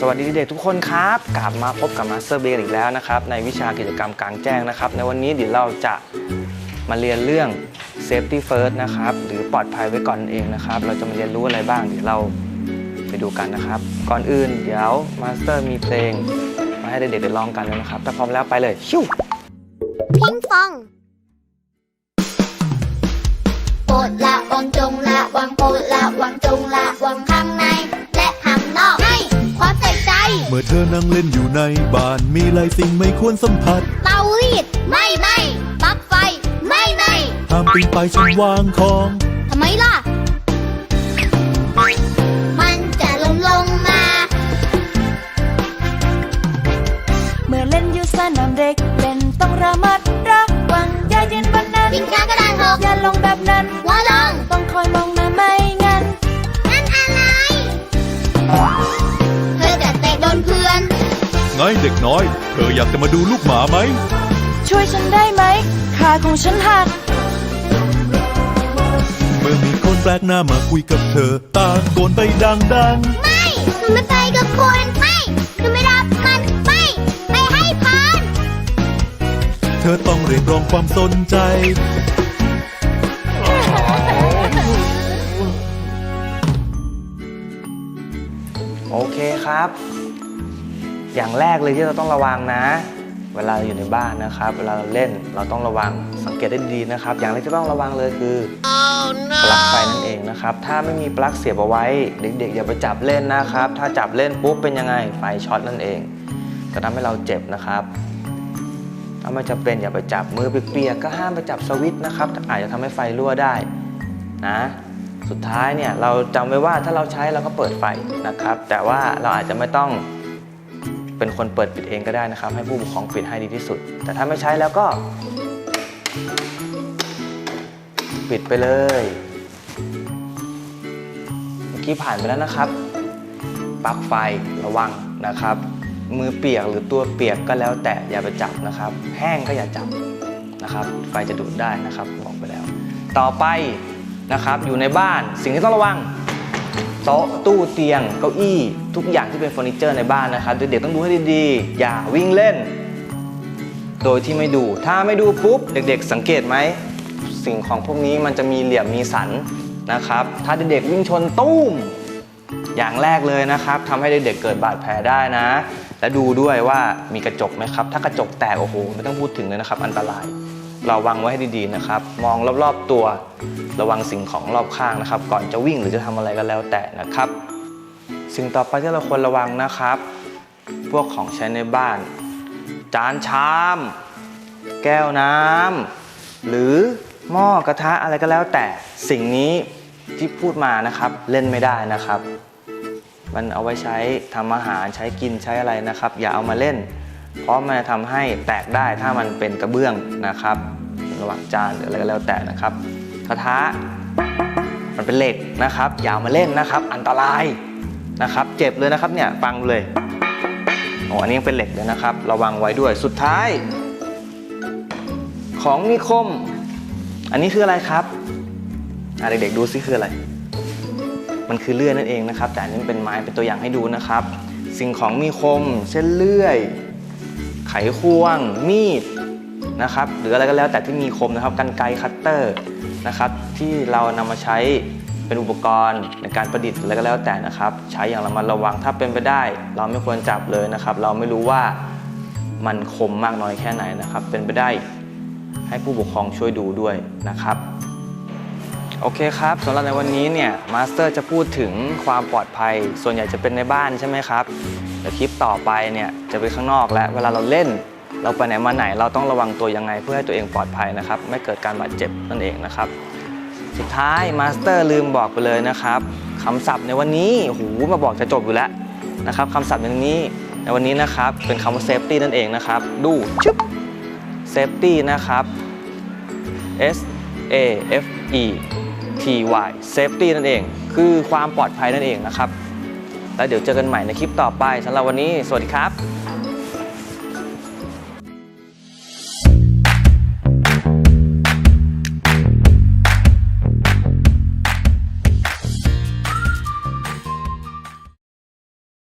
สวัสดีเด็กๆทุกคนครับกลับมาพบกับมาสเตอร์เบลอีกแล้วนะครับ ในวิชากิจกรรมกลางแจ้งนะครับ ในวันนี้เดี๋ยวเราจะมาเรียนเรื่อง safety first นะครับ หรือปลอดภัยไว้ก่อนนั่นเองนะครับ เราจะมาเรียนรู้อะไรบ้าง เดี๋ยวเราไปดูกันนะครับ ก่อนอื่นเดี๋ยวมาสเตอร์มีเพลง มาให้เด็กๆได้ร้องกันเลยนะครับ ถ้าพร้อมแล้วไปเลยชิวพิงฟองโปรดละวังจงละวังโปรดละวังจงละวัง เมื่อเธอนั่งเล่นอยู่ในบ้านมีหลายสิ่งไม่ควรสัมผัสเตารีดไม่ไม่ปลั๊กไฟ ไม่ไม่ห้ามปีนไปายชั้นวางของทำไมล่ะ มันจะลงลงมา เมื่อเล่นอยู่สนามเด็กเล่นต้องระมัดระวังอย่ายืนบนนั้น วิ่งช้ากระดานหกอย่าลงแบบนั้น ไงเด็กน้อย เธออยากจะมาดูลูกหมาไหม ช่วยฉันได้ไหมขาของฉันหัก เมื่อมีคนแปลกหน้ามาคุยกับเธอตะโกนไปดังไม่หนูไม่ไปกับคุณไม่หนูไม่รับมันไม่ไม่ให้ผ่านๆ เธอต้องเรียกร้องความสนใจ โอเคครับ อย่างแรกเลยที่เราต้องระวังนะ เวลาเราอยู่ในบ้านนะครับ เวลาเราเล่นเราต้องระวังสังเกตได้ดีนะครับ อย่างแรกที่ต้องระวังเลยคือปลั๊กไฟนั่นเองนะครับ ถ้าไม่มีปลั๊กเสียบเอาไว้ เด็กๆ อย่าไปจับเล่นนะครับ ถ้าจับเล่นปุ๊บเป็นยังไงไฟช็อตนั่นเองจะทำให้เราเจ็บนะครับถ้าไม่จำเป็นอย่าไปจับมือเปียกๆก็ห้ามไปจับสวิตช์นะครับอาจจะทำให้ไฟรั่วได้นะสุดท้ายเนี่ยเราจำไว้ว่าถ้าเราใช้เราก็เปิดไฟนะครับ แต่ว่าเราอาจจะไม่ต้อง เป็นคนเปิดปิดเองก็ได้นะครับ ให้ผู้ปกครองปิดให้ดีที่สุด แต่ถ้าไม่ใช้แล้วก็ ปิดไปเลย เมื่อกี้ผ่านไปแล้วนะครับปลั๊กไฟระวังนะครับ มือเปียกหรือตัวเปียกก็แล้วแต่อย่าไปจับนะครับ แห้งก็อย่าจับนะครับ ไฟจะดูดได้นะครับบอกไปแล้ว ต่อไปนะครับอยู่ในบ้านสิ่งที่ต้องระวัง โต๊ะตู้เตียง เก้าอี้ ทุกอย่างที่เป็นเฟอร์นิเจอร์ในบ้านนะครับเด็กๆต้องดูให้ดีๆ อย่าวิ่งเล่น โดยที่ไม่ดู ถ้าไม่ดูปุ๊บ เด็กๆ สังเกตไหม สิ่งของพวกนี้มันจะมีเหลี่ยมมีสันนะครับ ถ้าเด็กๆวิ่งชนตุ้ม อย่างแรกเลยนะครับทำให้เด็กๆเกิดบาดแผลได้นะ และดูด้วยว่ามีกระจกไหมครับ ถ้ากระจกแตกโอ้โหไม่ต้องพูดถึงเลยนะครับ อันตราย ระวังไว้ให้ดีๆนะครับ มองรอบๆตัว ระวังสิ่งของรอบข้างนะครับ ก่อนจะวิ่งหรือจะทำอะไรก็แล้วแต่นะครับ สิ่งต่อไปที่เราควรระวังนะครับ พวกของใช้ในบ้าน จานชาม แก้วน้ำหรือหม้อกระทะอะไรก็แล้วแต่สิ่งนี้ที่พูดมานะครับเล่นไม่ได้นะครับ มันเอาไว้ใช้ทำอาหารใช้กินใช้อะไรนะครับ อย่าเอามาเล่น เพราะมันจะทำให้แตกได้ถ้ามันเป็นกระเบื้องนะครับ ระหว่างจานหรืออะไรก็แล้วแต่นะครับกระทะมันเป็นเหล็กนะครับอย่ามาเล่นนะครับ อันตรายนะครับ เจ็บเลยนะครับเนี่ยฟังเลยโอ้อันนี้ยังเป็นเหล็กเลยนะครับ ระวังไว้ด้วยสุดท้าย ของมีคม อันนี้คืออะไรครับเด็กๆดูซิคืออะไร มันคือเลื่อยนั่นเองนะครับ แต่นนี้มันเป็นไม้เป็นตัวอย่างให้ดูนะครับ สิ่งของมีคม เช่นเลื่อย ควง มีดนะครับ หรืออะไรก็แล้วแต่ที่มีคมนะครับกันไกคัตเตอร์นะครับ ที่เรานำมาใช้เป็นอุปกรณ์ในการประดิษฐ์อะไรก็แล้วแต่นะครับ ใช้อย่างระมัดระวังถ้าเป็นไปได้ เราไม่ควรจับเลยนะครับ เราไม่รู้ว่ามันคมมากน้อยแค่ไหนนะครับ เป็นไปได้ให้ผู้ปกครองช่วยดูด้วยนะครับโอเคครับสำหรับในวันนี้เนี่ยมาสเตอร์จะพูดถึงความปลอดภัย ส่วนใหญ่จะเป็นในบ้านใช่ไหมครับ ดี๋ยวคลิปต่อไปเนี่ยจะไปข้างนอกและเวลาเราเล่น เราไปไหนมาไหนเราต้องระวังตัวยังไงเพื่อให้ตัวเองปลอดภัยนะครับ ไม่เกิดการบาดเจ็บนั่นเองนะครับ สุดท้ายมาสเตอร์ลืมบอกไปเลยนะครับคำศัพท์ในวันนี้หูมาบอกจะจบอยู่แล้วนะครับคำศัพท์ในวันนี้ในวันนี้นะครับเป็นคำว่าเซฟตี้นั่นเองนะครับ ดูชึบเซฟตี้นะครับ S A F E T Y Safety นั่นเอง คือความปลอดภัยนั่นเองนะครับ แล้วเดี๋ยวเจอกันใหม่ในคลิปต่อไปสำหรับวันนี้ สวัสดีครับ